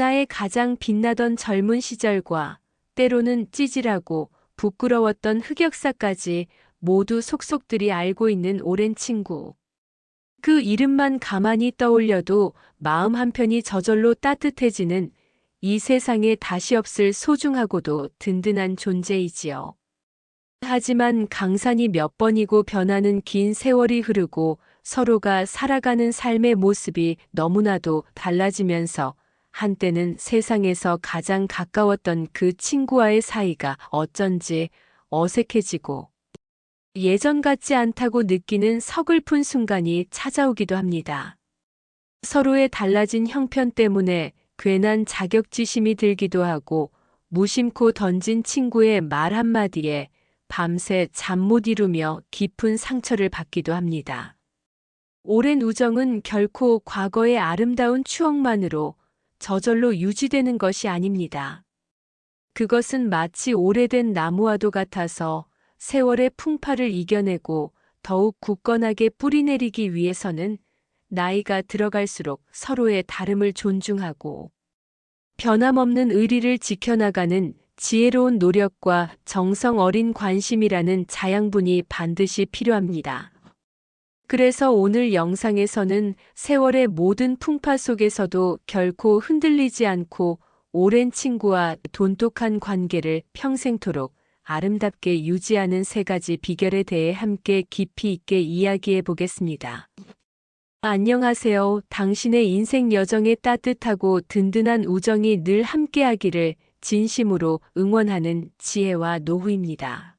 나의 가장 빛나던 젊은 시절과 때로는 찌질하고 부끄러웠던 흑역사까지 모두 속속들이 알고 있는 오랜 친구. 그 이름만 가만히 떠올려도 마음 한편이 저절로 따뜻해지는 이 세상에 다시 없을 소중하고도 든든한 존재이지요. 하지만 강산이 몇 번이고 변하는 긴 세월이 흐르고 서로가 살아가는 삶의 모습이 너무나도 달라지면서 한때는 세상에서 가장 가까웠던 그 친구와의 사이가 어쩐지 어색해지고 예전 같지 않다고 느끼는 서글픈 순간이 찾아오기도 합니다. 서로의 달라진 형편 때문에 괜한 자격지심이 들기도 하고 무심코 던진 친구의 말 한마디에 밤새 잠 못 이루며 깊은 상처를 받기도 합니다. 오랜 우정은 결코 과거의 아름다운 추억만으로 저절로 유지되는 것이 아닙니다. 그것은 마치 오래된 나무와도 같아서 세월의 풍파를 이겨내고 더욱 굳건하게 뿌리내리기 위해서는 나이가 들어갈수록 서로의 다름을 존중하고 변함없는 의리를 지켜나가는 지혜로운 노력과 정성 어린 관심이라는 자양분이 반드시 필요합니다. 그래서 오늘 영상에서는 세월의 모든 풍파 속에서도 결코 흔들리지 않고 오랜 친구와 돈독한 관계를 평생토록 아름답게 유지하는 세 가지 비결에 대해 함께 깊이 있게 이야기해 보겠습니다. 안녕하세요. 당신의 인생 여정에 따뜻하고 든든한 우정이 늘 함께하기를 진심으로 응원하는 지혜와 노후입니다.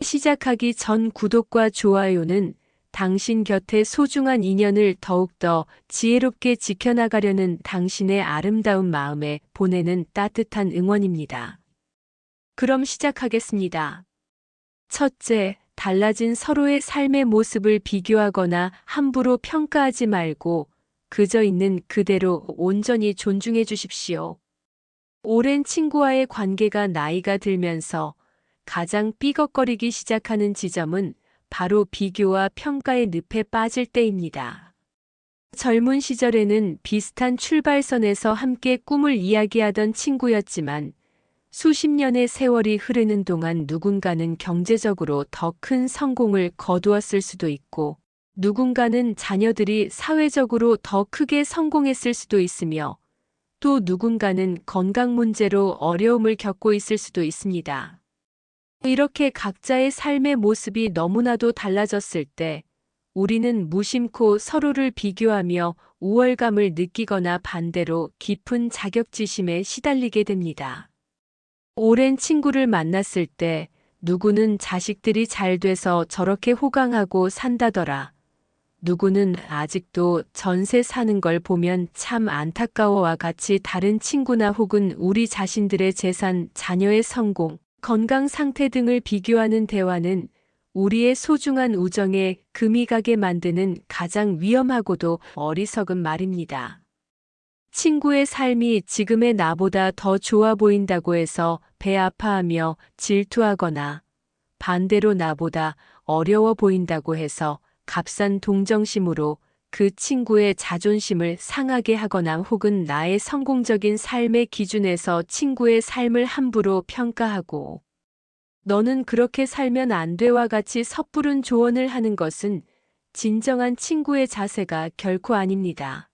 시작하기 전 구독과 좋아요는 당신 곁에 소중한 인연을 더욱더 지혜롭게 지켜나가려는 당신의 아름다운 마음에 보내는 따뜻한 응원입니다. 그럼 시작하겠습니다. 첫째, 달라진 서로의 삶의 모습을 비교하거나 함부로 평가하지 말고 그저 있는 그대로 온전히 존중해 주십시오. 오랜 친구와의 관계가 나이가 들면서 가장 삐걱거리기 시작하는 지점은 바로 비교와 평가의 늪에 빠질 때입니다. 젊은 시절에는 비슷한 출발선에서 함께 꿈을 이야기하던 친구였지만 수십 년의 세월이 흐르는 동안 누군가는 경제적으로 더 큰 성공을 거두었을 수도 있고 누군가는 자녀들이 사회적으로 더 크게 성공했을 수도 있으며 또 누군가는 건강 문제로 어려움을 겪고 있을 수도 있습니다. 이렇게 각자의 삶의 모습이 너무나도 달라졌을 때 우리는 무심코 서로를 비교하며 우월감을 느끼거나 반대로 깊은 자격지심에 시달리게 됩니다. 오랜 친구를 만났을 때 누구는 자식들이 잘 돼서 저렇게 호강하고 산다더라. 누구는 아직도 전세 사는 걸 보면 참 안타까워와 같이 다른 친구나 혹은 우리 자신들의 재산, 자녀의 성공, 건강 상태 등을 비교하는 대화는 우리의 소중한 우정에 금이 가게 만드는 가장 위험하고도 어리석은 말입니다. 친구의 삶이 지금의 나보다 더 좋아 보인다고 해서 배 아파하며 질투하거나 반대로 나보다 어려워 보인다고 해서 값싼 동정심으로 그 친구의 자존심을 상하게 하거나 혹은 나의 성공적인 삶의 기준에서 친구의 삶을 함부로 평가하고 너는 그렇게 살면 안 돼와 같이 섣부른 조언을 하는 것은 진정한 친구의 자세가 결코 아닙니다.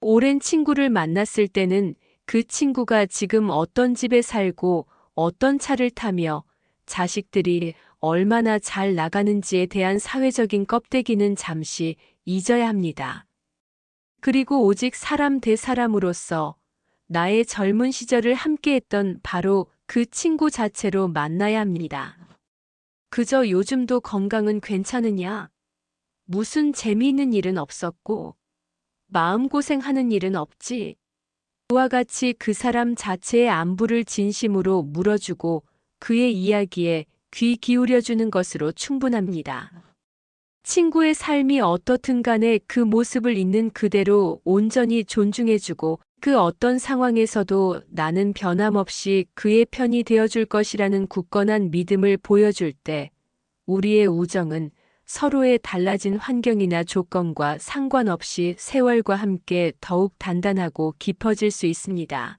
오랜 친구를 만났을 때는 그 친구가 지금 어떤 집에 살고 어떤 차를 타며 자식들이 얼마나 잘 나가는지에 대한 사회적인 껍데기는 잠시 잊어야 합니다. 그리고 오직 사람 대 사람으로서 나의 젊은 시절을 함께했던 바로 그 친구 자체로 만나야 합니다. 그저 요즘도 건강은 괜찮으냐? 무슨 재미있는 일은 없었고, 마음고생하는 일은 없지. 그와 같이 그 사람 자체의 안부를 진심으로 물어주고 그의 이야기에 귀 기울여주는 것으로 충분합니다. 친구의 삶이 어떻든 간에 그 모습을 있는 그대로 온전히 존중해주고 그 어떤 상황에서도 나는 변함없이 그의 편이 되어줄 것이라는 굳건한 믿음을 보여줄 때 우리의 우정은 서로의 달라진 환경이나 조건과 상관없이 세월과 함께 더욱 단단하고 깊어질 수 있습니다.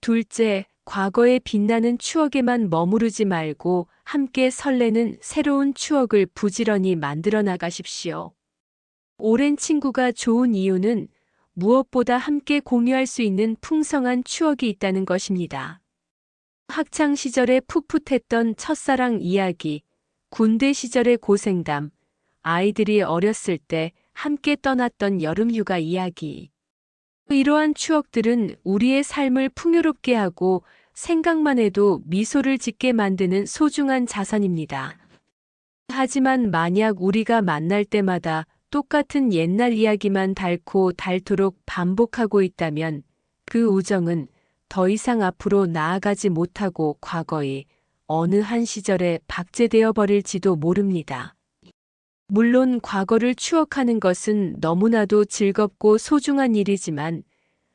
둘째, 과거의 빛나는 추억에만 머무르지 말고 함께 설레는 새로운 추억을 부지런히 만들어 나가십시오. 오랜 친구가 좋은 이유는 무엇보다 함께 공유할 수 있는 풍성한 추억이 있다는 것입니다. 학창 시절에 풋풋했던 첫사랑 이야기, 군대 시절의 고생담, 아이들이 어렸을 때 함께 떠났던 여름휴가 이야기. 이러한 추억들은 우리의 삶을 풍요롭게 하고 생각만 해도 미소를 짓게 만드는 소중한 자산입니다. 하지만 만약 우리가 만날 때마다 똑같은 옛날 이야기만 달고 닳도록 반복하고 있다면 그 우정은 더 이상 앞으로 나아가지 못하고 과거의 어느 한 시절에 박제되어 버릴지도 모릅니다. 물론 과거를 추억하는 것은 너무나도 즐겁고 소중한 일이지만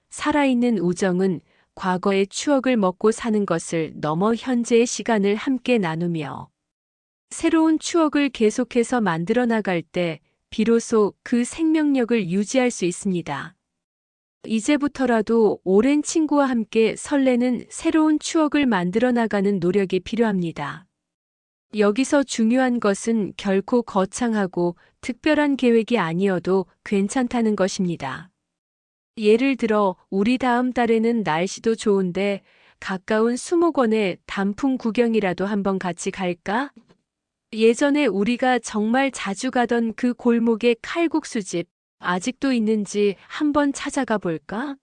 살아있는 우정은 과거의 추억을 먹고 사는 것을 넘어 현재의 시간을 함께 나누며 새로운 추억을 계속해서 만들어 나갈 때 비로소 그 생명력을 유지할 수 있습니다. 이제부터라도 오랜 친구와 함께 설레는 새로운 추억을 만들어 나가는 노력이 필요합니다. 여기서 중요한 것은 결코 거창하고 특별한 계획이 아니어도 괜찮다는 것입니다. 예를 들어, 우리 다음 달에는 날씨도 좋은데 가까운 수목원에 단풍 구경이라도 한번 같이 갈까? 예전에 우리가 정말 자주 가던 그 골목의 칼국수집 아직도 있는지 한번 찾아가 볼까?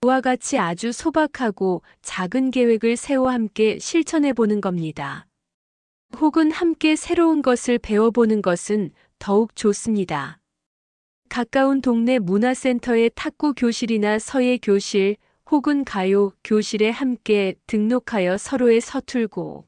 그와 같이 아주 소박하고 작은 계획을 세워 함께 실천해 보는 겁니다. 혹은 함께 새로운 것을 배워보는 것은 더욱 좋습니다. 가까운 동네 문화센터의 탁구 교실이나 서예 교실 혹은 가요 교실에 함께 등록하여 서로의 서툴고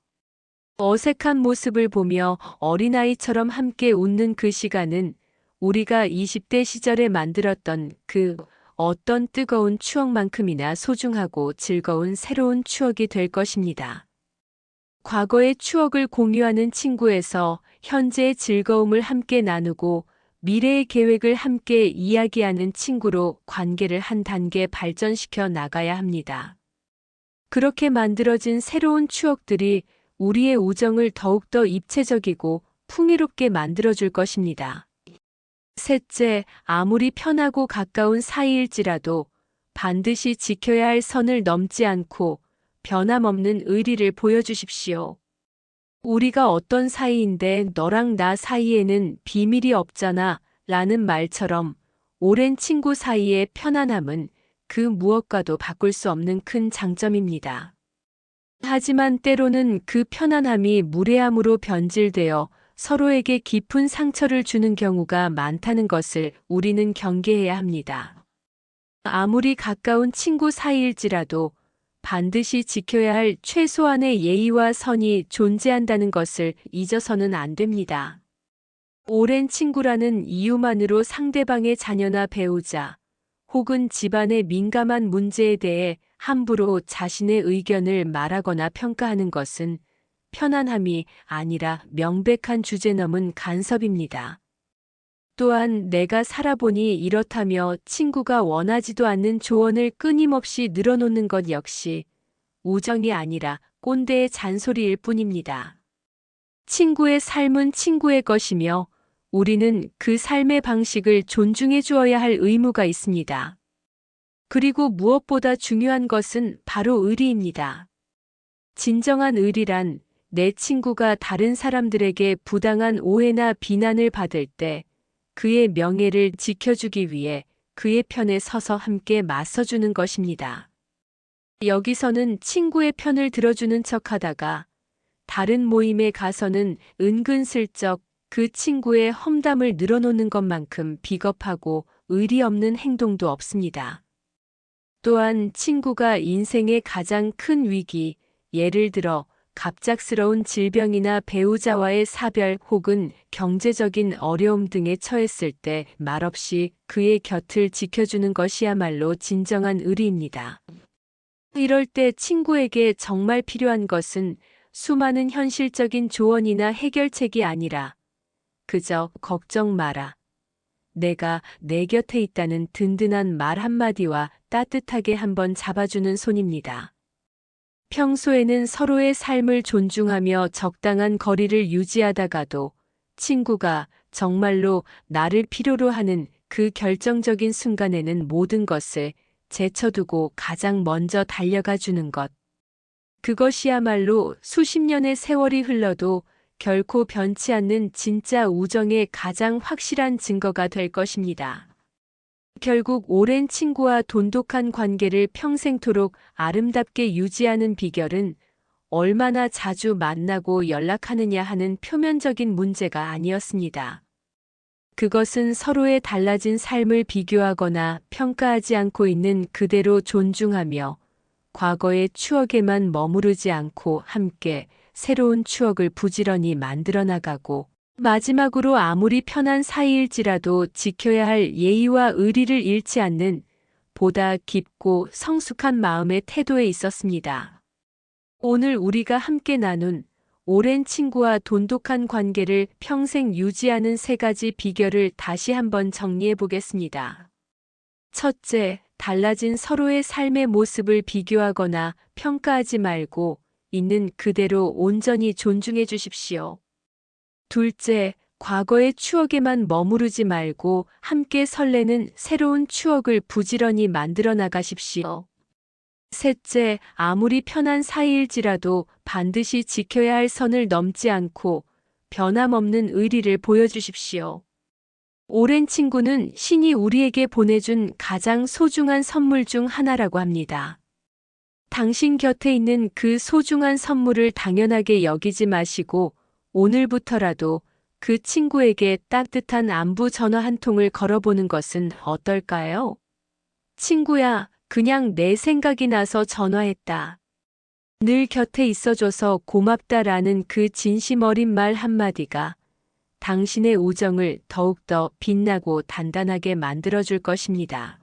어색한 모습을 보며 어린아이처럼 함께 웃는 그 시간은 우리가 20대 시절에 만들었던 그 어떤 뜨거운 추억만큼이나 소중하고 즐거운 새로운 추억이 될 것입니다. 과거의 추억을 공유하는 친구에서 현재의 즐거움을 함께 나누고 미래의 계획을 함께 이야기하는 친구로 관계를 한 단계 발전시켜 나가야 합니다. 그렇게 만들어진 새로운 추억들이 우리의 우정을 더욱더 입체적이고 풍요롭게 만들어줄 것입니다. 셋째, 아무리 편하고 가까운 사이일지라도 반드시 지켜야 할 선을 넘지 않고 변함없는 의리를 보여주십시오. 우리가 어떤 사이인데 너랑 나 사이에는 비밀이 없잖아 라는 말처럼 오랜 친구 사이의 편안함은 그 무엇과도 바꿀 수 없는 큰 장점입니다. 하지만 때로는 그 편안함이 무례함으로 변질되어 서로에게 깊은 상처를 주는 경우가 많다는 것을 우리는 경계해야 합니다. 아무리 가까운 친구 사이일지라도 반드시 지켜야 할 최소한의 예의와 선이 존재한다는 것을 잊어서는 안 됩니다. 오랜 친구라는 이유만으로 상대방의 자녀나 배우자 혹은 집안의 민감한 문제에 대해 함부로 자신의 의견을 말하거나 평가하는 것은 편안함이 아니라 명백한 주제 넘은 간섭입니다. 또한 내가 살아보니 이렇다며 친구가 원하지도 않는 조언을 끊임없이 늘어놓는 것 역시 우정이 아니라 꼰대의 잔소리일 뿐입니다. 친구의 삶은 친구의 것이며 우리는 그 삶의 방식을 존중해 주어야 할 의무가 있습니다. 그리고 무엇보다 중요한 것은 바로 의리입니다. 진정한 의리란 내 친구가 다른 사람들에게 부당한 오해나 비난을 받을 때 그의 명예를 지켜주기 위해 그의 편에 서서 함께 맞서주는 것입니다. 여기서는 친구의 편을 들어주는 척 하다가 다른 모임에 가서는 은근슬쩍 그 친구의 험담을 늘어놓는 것만큼 비겁하고 의리 없는 행동도 없습니다. 또한 친구가 인생의 가장 큰 위기, 예를 들어 갑작스러운 질병이나 배우자와의 사별 혹은 경제적인 어려움 등에 처했을 때 말없이 그의 곁을 지켜주는 것이야말로 진정한 의리입니다. 이럴 때 친구에게 정말 필요한 것은 수많은 현실적인 조언이나 해결책이 아니라 그저 걱정 마라. 내가 내 곁에 있다는 든든한 말 한마디와 따뜻하게 한번 잡아주는 손입니다. 평소에는 서로의 삶을 존중하며 적당한 거리를 유지하다가도 친구가 정말로 나를 필요로 하는 그 결정적인 순간에는 모든 것을 제쳐두고 가장 먼저 달려가 주는 것. 그것이야말로 수십 년의 세월이 흘러도 결코 변치 않는 진짜 우정의 가장 확실한 증거가 될 것입니다. 결국 오랜 친구와 돈독한 관계를 평생토록 아름답게 유지하는 비결은 얼마나 자주 만나고 연락하느냐 하는 표면적인 문제가 아니었습니다. 그것은 서로의 달라진 삶을 비교하거나 평가하지 않고 있는 그대로 존중하며 과거의 추억에만 머무르지 않고 함께 새로운 추억을 부지런히 만들어 나가고 마지막으로 아무리 편한 사이일지라도 지켜야 할 예의와 의리를 잃지 않는 보다 깊고 성숙한 마음의 태도에 있었습니다. 오늘 우리가 함께 나눈 오랜 친구와 돈독한 관계를 평생 유지하는 세 가지 비결을 다시 한번 정리해 보겠습니다. 첫째, 달라진 서로의 삶의 모습을 비교하거나 평가하지 말고 있는 그대로 온전히 존중해 주십시오. 둘째, 과거의 추억에만 머무르지 말고 함께 설레는 새로운 추억을 부지런히 만들어 나가십시오. 셋째, 아무리 편한 사이일지라도 반드시 지켜야 할 선을 넘지 않고 변함없는 의리를 보여주십시오. 오랜 친구는 신이 우리에게 보내준 가장 소중한 선물 중 하나라고 합니다. 당신 곁에 있는 그 소중한 선물을 당연하게 여기지 마시고 오늘부터라도 그 친구에게 따뜻한 안부 전화 한 통을 걸어보는 것은 어떨까요? 친구야, 그냥 내 생각이 나서 전화했다. 늘 곁에 있어줘서 고맙다라는 그 진심 어린 말 한마디가 당신의 우정을 더욱더 빛나고 단단하게 만들어줄 것입니다.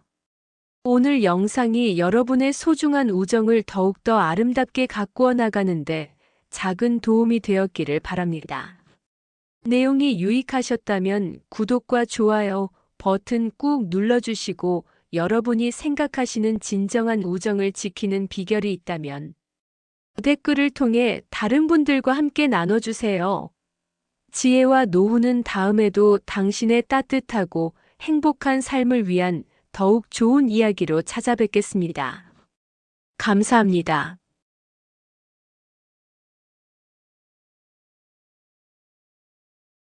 오늘 영상이 여러분의 소중한 우정을 더욱더 아름답게 가꾸어 나가는데 작은 도움이 되었기를 바랍니다. 내용이 유익하셨다면 구독과 좋아요 버튼 꾹 눌러주시고 여러분이 생각하시는 진정한 우정을 지키는 비결이 있다면 댓글을 통해 다른 분들과 함께 나눠주세요. 지혜와 노후는 다음에도 당신의 따뜻하고 행복한 삶을 위한 더욱 좋은 이야기로 찾아뵙겠습니다. 감사합니다.